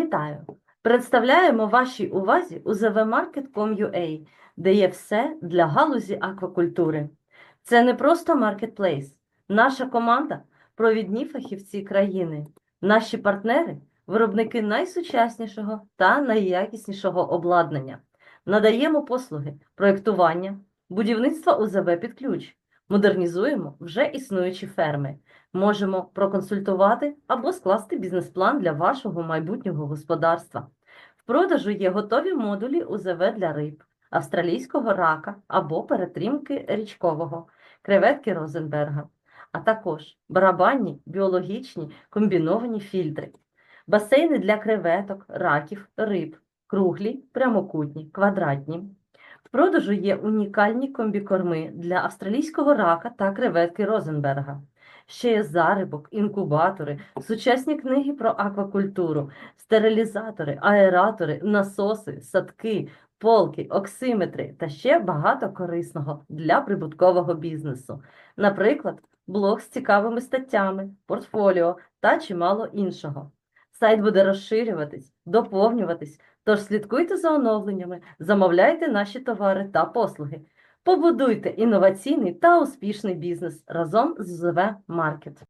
Вітаю! Представляємо вашій увазі uzvmarket.com.ua, де є все для галузі аквакультури. Це не просто маркетплейс. Наша команда провідні фахівці країни. Наші партнери виробники найсучаснішого та найякіснішого обладнання. Надаємо послуги проєктування, будівництва УЗВ під ключ, модернізуємо вже існуючі ферми. Можемо проконсультувати або скласти бізнес-план для вашого майбутнього господарства. В продажу є готові модулі УЗВ для риб, австралійського рака або перетримки річкового, креветки Розенберга, а також барабанні, біологічні, комбіновані фільтри, басейни для креветок, раків, риб, круглі, прямокутні, квадратні. В продажу є унікальні комбікорми для австралійського рака та креветки Розенберга. Ще є зарибок, інкубатори, сучасні книги про аквакультуру, стерилізатори, аератори, насоси, садки, полки, оксиметри та ще багато корисного для прибуткового бізнесу. Наприклад, блог з цікавими статтями, портфоліо та чимало іншого. Сайт буде розширюватись, доповнюватись, тож слідкуйте за оновленнями, замовляйте наші товари та послуги. Побудуйте інноваційний та успішний бізнес разом з ЗВ Маркет.